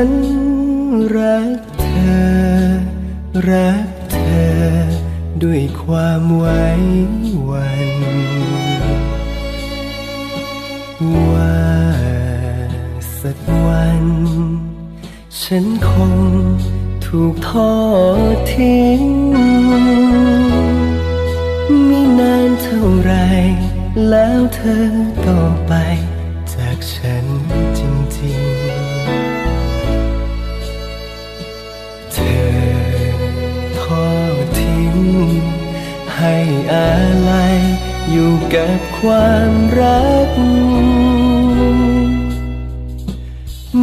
ันรักเธอ รักเธอ ด้วยความไว้วันว่าสักวัน ฉันคงถูกทอดทิ้งไม่นานเท่าไรแล้วเธอต่อไป ให้อาลัยอยู่กับความรัก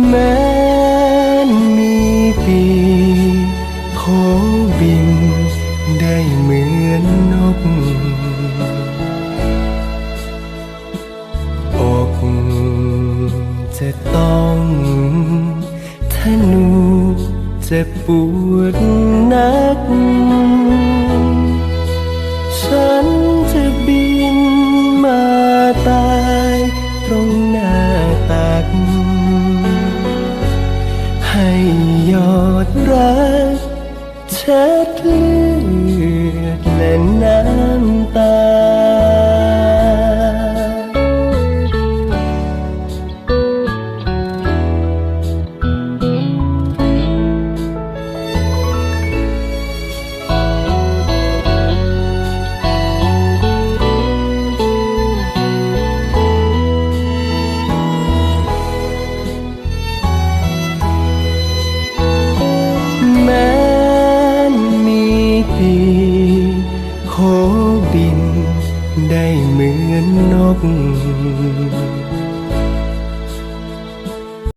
แม้นมีปีโผบินได้เหมือนนกอกจะต้องธนูจะปวดนัก ให้ยอดรักเช็ดเลือดและน้ำตา บินได้เหมือนนก